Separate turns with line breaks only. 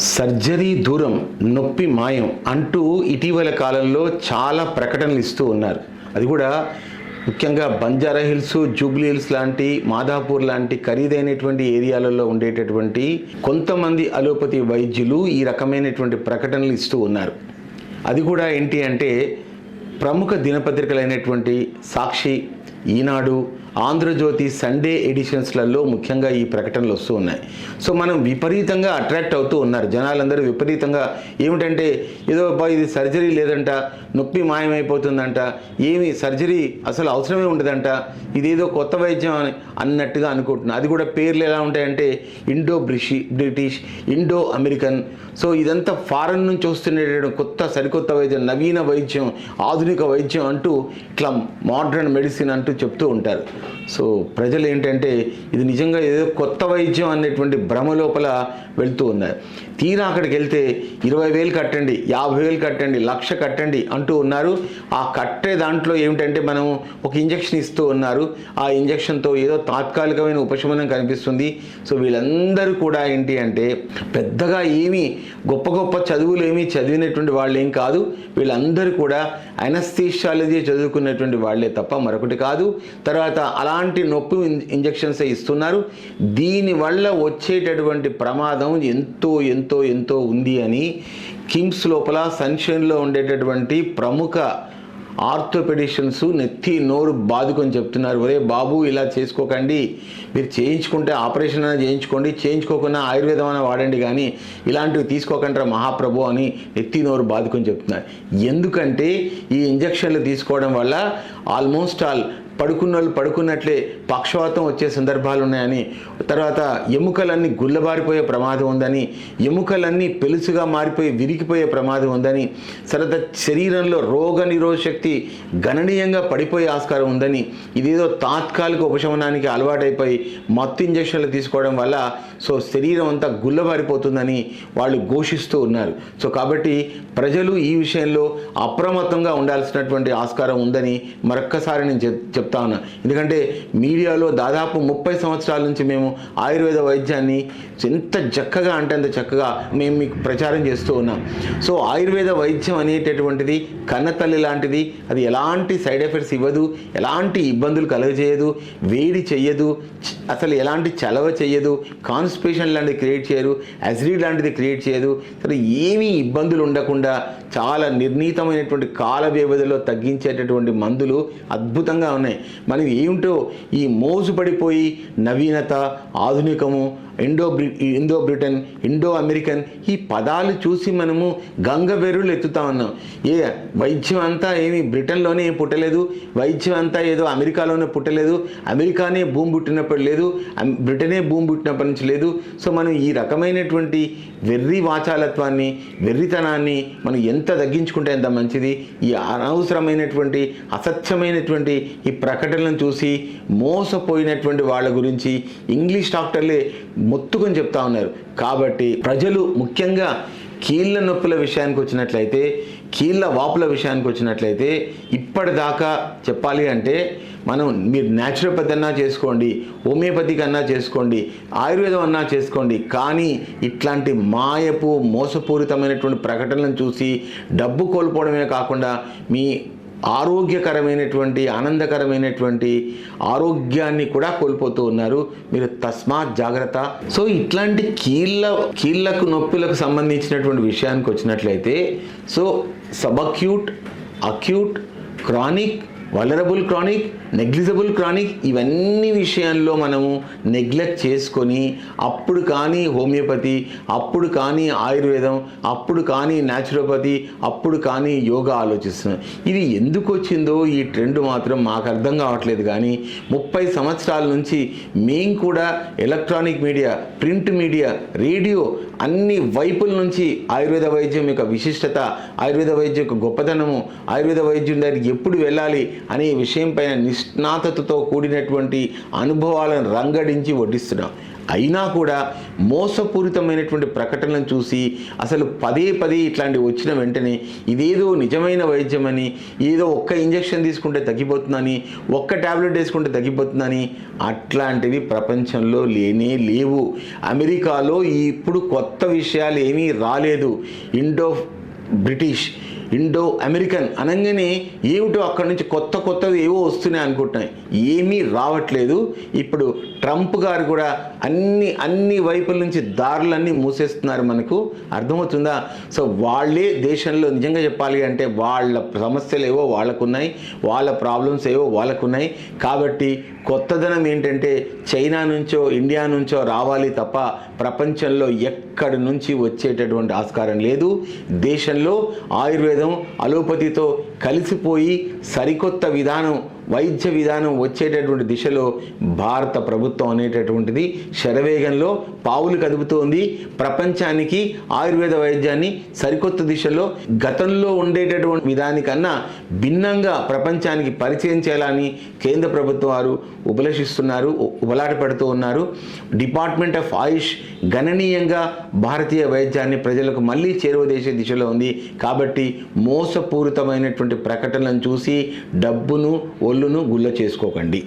Surgery దూరం నొప్పి మాయం అంటూ ఇటీవల కాలంలో చాలా ప్రకటనలు ఇస్తూ ఉన్నారు. అది కూడా ముఖ్యంగా బంజారా హిల్స్ జూబ్లీ హిల్స్ లాంటి మాధాపూర్ లాంటి ఖరీదైనటువంటి ఏరియాలలో ఉండేటటువంటి కొంతమంది అలోపతి వైద్యులు ఈ రకమైనటువంటి ప్రకటనలు ఇస్తూ ఉన్నారు. అది కూడా ఏంటి అంటే ప్రముఖ దినపత్రికలైనటువంటి సాక్షి ఈనాడు ఆంధ్రజ్యోతి సండే ఎడిషన్స్లలో ముఖ్యంగా ఈ ప్రకటనలు వస్తూ ఉన్నాయి. సో మనం విపరీతంగా అట్రాక్ట్ అవుతూ ఉన్నారు జనాలందరూ. విపరీతంగా ఏమిటంటే ఏదో ఇది సర్జరీ లేదంట నొప్పి మాయమైపోతుందంట ఏమి సర్జరీ అసలు అవసరమే ఉండదంట ఇదేదో కొత్త వైద్యం అని అన్నట్టుగా అనుకుంటున్నా. అది కూడా పేర్లు ఎలా ఉంటాయంటే ఇండో బ్రిషి బ్రిటిష్ ఇండో అమెరికన్ సో ఇదంతా ఫారెన్ నుంచి వస్తున్నటువంటి కొత్త సరికొత్త వైద్యం నవీన వైద్యం ఆధునిక వైద్యం అంటూ ఇట్లా మోడ్రన్ మెడిసిన్ అంటూ చెప్తూ ఉంటారు. సో ప్రజలు ఏంటంటే ఇది నిజంగా ఏదో కొత్త వైద్యం అనేటువంటి భ్రమ లోపల వెళ్తూ ఉన్నారు తీరా అక్కడికి వెళ్తే ఇరవై వేలు కట్టండి యాభై వేలు కట్టండి లక్ష కట్టండి అంటూ ఉన్నారు. ఆ కట్టే దాంట్లో ఏమిటంటే మనం ఒక ఇంజక్షన్ ఇస్తూ ఉన్నారు. ఆ ఇంజక్షన్తో ఏదో తాత్కాలికమైన ఉపశమనం కనిపిస్తుంది. సో వీళ్ళందరూ కూడా ఏంటి అంటే పెద్దగా ఏమీ గొప్ప గొప్ప చదువులు ఏమీ చదివినటువంటి వాళ్ళు ఏం కాదు. వీళ్ళందరూ కూడా అనస్థీషాలజీ చదువుకున్నటువంటి వాళ్ళే తప్ప మరొకటి కాదు. తర్వాత అలాంటి నొప్పి ఇంజెక్షన్సే ఇంజెక్షన్స్ ఇస్తున్నారు. దీనివల్ల వచ్చేటటువంటి ప్రమాదం ఎంతో ఎంతో ఎంతో ఉంది అని కిమ్స్ లోపల సన్షైన్లో ఉండేటటువంటి ప్రముఖ ఆర్థోపెడిషన్స్ నెత్తి నోరు బాదుకొని చెప్తున్నారు. ఒరే బాబు ఇలా చేసుకోకండి. మీరు చేయించుకుంటే ఆపరేషన్ అయినా చేయించుకోండి. చేయించుకోకుండా ఆయుర్వేదం అయినా వాడండి కానీ ఇలాంటివి తీసుకోకంటారా మహాప్రభు అని నెత్తి నోరు బాదుకొని చెప్తున్నారు. ఎందుకంటే ఈ ఇంజక్షన్లు తీసుకోవడం వల్ల ఆల్మోస్ట్ ఆల్ పడుకున్న వాళ్ళు పడుకున్నట్లే పక్షవాతం వచ్చే సందర్భాలు ఉన్నాయని తర్వాత ఎముకలన్నీ గుల్లబారిపోయే ప్రమాదం ఉందని ఎముకలన్నీ పెలుసుగా మారిపోయి విరిగిపోయే ప్రమాదం ఉందని తర్వాత శరీరంలో రోగ శక్తి గణనీయంగా పడిపోయే ఆస్కారం ఉందని ఇదేదో తాత్కాలిక ఉపశమనానికి అలవాటైపోయి మత్తు ఇంజక్షన్లు తీసుకోవడం వల్ల సో శరీరం అంతా గుల్లబారిపోతుందని వాళ్ళు ఘోషిస్తూ ఉన్నారు. సో కాబట్టి ప్రజలు ఈ విషయంలో అప్రమత్తంగా ఉండాల్సినటువంటి ఆస్కారం ఉందని మరొక్కసారి నేను చెప్ చెప్తా ఉన్నా. ఎందుకంటే మీడియాలో దాదాపు ముప్పై సంవత్సరాల నుంచి మేము ఆయుర్వేద వైద్యాన్ని ఎంత చక్కగా అంటే అంత చక్కగా మేము మీకు ప్రచారం చేస్తూ ఉన్నాం. సో ఆయుర్వేద వైద్యం అనేటటువంటిది కన్నతల్లి లాంటిది. అది ఎలాంటి సైడ్ ఎఫెక్ట్స్ ఇవ్వదు ఎలాంటి ఇబ్బందులు కలుగజేయదు వేడి చెయ్యదు అసలు ఎలాంటి చలవ చెయ్యదు కాన్స్పిరేషన్ లాంటిది క్రియేట్ చేయరు అసిడిటీ లాంటిది క్రియేట్ చేయదు. అసలు ఏమీ ఇబ్బందులు ఉండకుండా చాలా నిర్ణీతమైనటువంటి కాల వ్యవధిలో తగ్గించేటటువంటి మందులు అద్భుతంగా ఉన్నాయి. మనం ఏమిటో ఈ మోసుపడిపోయి నవీనత ఆధునికము ఇండో బ్రి ఇండో బ్రిటన్ ఇండో అమెరికన్ ఈ పదాలు చూసి మనము గంగ వెర్రులు ఎత్తుతా ఉన్నాం. ఏ వైద్యం అంతా ఏమి బ్రిటన్లోనే పుట్టలేదు? వైద్యం అంతా ఏదో అమెరికాలోనే పుట్టలేదు? అమెరికానే భూమి పుట్టినప్పుడు లేదు. బ్రిటనే భూమి పుట్టినప్పటి నుంచి లేదు. సో మనం ఈ రకమైనటువంటి వెర్రి వాచాలత్వాన్ని వెర్రితనాన్ని మనం ఎంత తగ్గించుకుంటే ఎంత మంచిది? ఈ అనవసరమైనటువంటి అసత్యమైనటువంటి ఈ ప్రకటనలను చూసి మోసపోయినటువంటి వాళ్ళ గురించి ఇంగ్లీష్ డాక్టర్లే మొత్తుకొని చెప్తా ఉన్నారు. కాబట్టి ప్రజలు ముఖ్యంగా కీళ్ళ నొప్పుల విషయానికి వచ్చినట్లయితే కీళ్ళ వాపుల విషయానికి వచ్చినట్లయితే ఇప్పటిదాకా చెప్పాలి అంటే మనం మీరు న్యాచురోపతి అన్నా చేసుకోండి హోమియోపతిక్ అన్నా చేసుకోండి ఆయుర్వేదం అన్నా చేసుకోండి. కానీ ఇట్లాంటి మాయపు మోసపూరితమైనటువంటి ప్రకటనలను చూసి డబ్బు కోల్పోవడమే కాకుండా మీ ఆరోగ్యకరమైనటువంటి ఆనందకరమైనటువంటి ఆరోగ్యాన్ని కూడా కోల్పోతూ ఉన్నారు. మీరు తస్మాత్ జాగ్రత్త. సో ఇట్లాంటి కీళ్ళ కీళ్ళకు నొప్పులకు సంబంధించినటువంటి విషయానికి వచ్చినట్లయితే so subacute acute chronic vulnerable chronic negligible chronic ఇవన్నీ విషయాల్లో మనము నెగ్లెక్ట్ చేసుకొని అప్పుడు కానీ హోమియోపతి అప్పుడు కానీ ఆయుర్వేదం అప్పుడు కానీ న్యాచురోపతి అప్పుడు కానీ యోగా ఆలోచిస్తున్నాం. ఇది ఎందుకు వచ్చిందో ఈ ట్రెండ్ మాత్రం మాకు అర్థం కావట్లేదు కానీ ముప్పై సంవత్సరాల నుంచి మేము కూడా electronic media print media radio అన్ని వైపుల నుంచి ఆయుర్వేద వైద్యం యొక్క విశిష్టత ఆయుర్వేద వైద్యం యొక్క గొప్పతనము ఆయుర్వేద వైద్యం దగ్గరికి ఎప్పుడు వెళ్ళాలి అనే విషయంపైన నిష్ణాతతో కూడినటువంటి అనుభవాలను రంగడించి వడ్డిస్తున్నాం. అయినా కూడా మోసపూరితమైనటువంటి ప్రకటనలను చూసి అసలు పదే పదే ఇట్లాంటివి వచ్చిన వెంటనే ఇదేదో నిజమైన వైద్యమని ఏదో ఒక్క ఇంజెక్షన్ తీసుకుంటే తగ్గిపోతుందని ఒక్క టాబ్లెట్ వేసుకుంటే తగ్గిపోతుందని అట్లాంటివి ప్రపంచంలో లేనే లేవు. అమెరికాలో ఇప్పుడు కొత్త విషయాలు ఏమీ రాలేదు. ఇండో బ్రిటిష్ ఇండో అమెరికన్ అనగానే ఏమిటో అక్కడి నుంచి కొత్త కొత్తవి ఏవో వస్తున్నాయి అనుకుంటున్నాయి. ఏమీ రావట్లేదు. ఇప్పుడు ట్రంప్ గారు కూడా అన్ని అన్ని వైపుల నుంచి దారులన్నీ మూసేస్తున్నారు మనకు. అర్థమవుతుందా? సో వాళ్ళే దేశంలో నిజంగా చెప్పాలి అంటే వాళ్ళ సమస్యలు ఏవో వాళ్ళకున్నాయి వాళ్ళ ప్రాబ్లమ్స్ ఏవో వాళ్ళకున్నాయి. కాబట్టి కొత్తదనం ఏంటంటే చైనా నుంచో ఇండియా నుంచో రావాలి తప్ప ప్రపంచంలో ఎక్కడి నుంచి వచ్చేటటువంటి ఆస్కారం లేదు. దేశంలో ఆయుర్వేదం అలోపతితో కలిసిపోయి సరికొత్త విధానం వైద్య విధానం వచ్చేటటువంటి దిశలో భారత ప్రభుత్వం అనేటటువంటిది శరవేగంలో పావులు కదుపుతోంది. ప్రపంచానికి ఆయుర్వేద వైద్యాన్ని సరికొత్త దిశలో గతంలో ఉండేటటువంటి విధానికన్నా భిన్నంగా ప్రపంచానికి పరిచయం చేయాలని కేంద్ర ప్రభుత్వం వారు ఉపలక్షిస్తున్నారు ఉబలాట పడుతూ ఉన్నారు. డిపార్ట్మెంట్ ఆఫ్ ఆయుష్ గణనీయంగా భారతీయ వైద్యాన్ని ప్రజలకు మళ్ళీ చేరువదేసే దిశలో ఉంది. కాబట్టి మోసపూరితమైనటువంటి ప్రకటనలను చూసి డబ్బును ఒళ్ళును గుల్ల చేసుకోకండి.